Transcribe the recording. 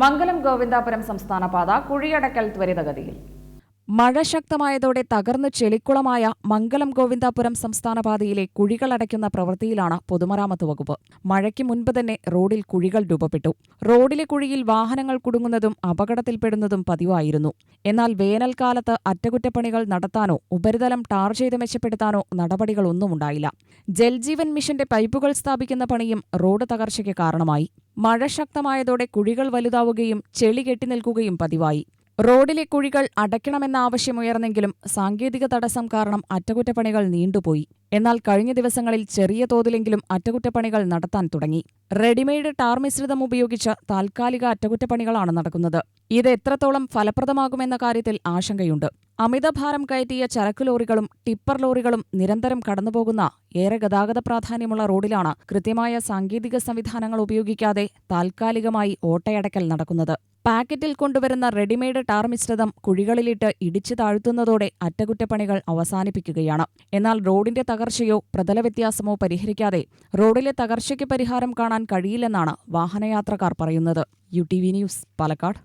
മംഗലം ഗോവിന്ദാപുരം സംസ്ഥാന പാത കുഴിയടക്കൽ ത്വരിതഗതിയിൽ. മഴ ശക്തമായതോടെ തകർന്ന് ചെളിക്കുളമായ മംഗലം ഗോവിന്ദാപുരം സംസ്ഥാന പാതയിലെ കുഴികളടയ്ക്കുന്ന പ്രവൃത്തിയിലാണ് പൊതുമരാമത്ത് വകുപ്പ്. മഴയ്ക്ക് മുൻപ് തന്നെ റോഡിൽ കുഴികൾ രൂപപ്പെട്ടു. റോഡിലെ കുഴിയിൽ വാഹനങ്ങൾ കുടുങ്ങുന്നതും അപകടത്തിൽപ്പെടുന്നതും പതിവായിരുന്നു. എന്നാൽ വേനൽക്കാലത്ത് അറ്റകുറ്റപ്പണികൾ നടത്താനോ ഉപരിതലം ടാർ ചെയ്ത് മെച്ചപ്പെടുത്താനോ നടപടികളൊന്നുമുണ്ടായില്ല ജൽജീവൻ മിഷന്റെ പൈപ്പുകൾ സ്ഥാപിക്കുന്ന പണിയും റോഡ് തകർച്ചയ്ക്ക് കാരണമായി. മഴ ശക്തമായതോടെ കുഴികൾ വലുതാവുകയും ചെളി കെട്ടിനിൽക്കുകയും പതിവായി. റോഡിലെ കുഴികൾ അടയ്ക്കണമെന്ന ആവശ്യമുയർന്നെങ്കിലും സാങ്കേതിക തടസ്സം കാരണം അറ്റകുറ്റപ്പണികൾ നീണ്ടുപോയി. എന്നാൽ കഴിഞ്ഞ ദിവസങ്ങളിൽ ചെറിയ തോതിലെങ്കിലും അറ്റകുറ്റപ്പണികൾ നടത്താൻ തുടങ്ങി. റെഡിമെയ്ഡ് ടാർ മിശ്രിതം ഉപയോഗിച്ച് താൽക്കാലിക അറ്റകുറ്റപ്പണികളാണ് നടക്കുന്നത്. ഇത് എത്രത്തോളം ഫലപ്രദമാകുമെന്ന കാര്യത്തിൽ ആശങ്കയുണ്ട്. അമിതഭാരം കയറ്റിയ ചരക്ക് ലോറികളും ടിപ്പർ ലോറികളും നിരന്തരം കടന്നുപോകുന്ന ഏറെ ഗതാഗത പ്രാധാന്യമുള്ള റോഡിലാണ് കൃത്യമായ സാങ്കേതിക സംവിധാനങ്ങൾ ഉപയോഗിക്കാതെ താൽക്കാലികമായി ഓട്ടയടക്കൽ നടക്കുന്നത്. പാക്കറ്റിൽ കൊണ്ടുവരുന്ന റെഡിമെയ്ഡ് ടാർ മിശ്രിതം കുഴികളിലിട്ട് ഇടിച്ചു താഴ്ത്തുന്നതോടെ അറ്റകുറ്റപ്പണികൾ അവസാനിപ്പിക്കുകയാണ്. എന്നാൽ റോഡിന്റെ തകർച്ചയോ പ്രതല വ്യത്യാസമോ പരിഹരിക്കാതെ റോഡിലെ തകർച്ചയ്ക്ക് പരിഹാരം കാണാൻ കഴിയില്ലെന്നാണ് വാഹനയാത്രക്കാർ പറയുന്നത്. U T V news Palakkad.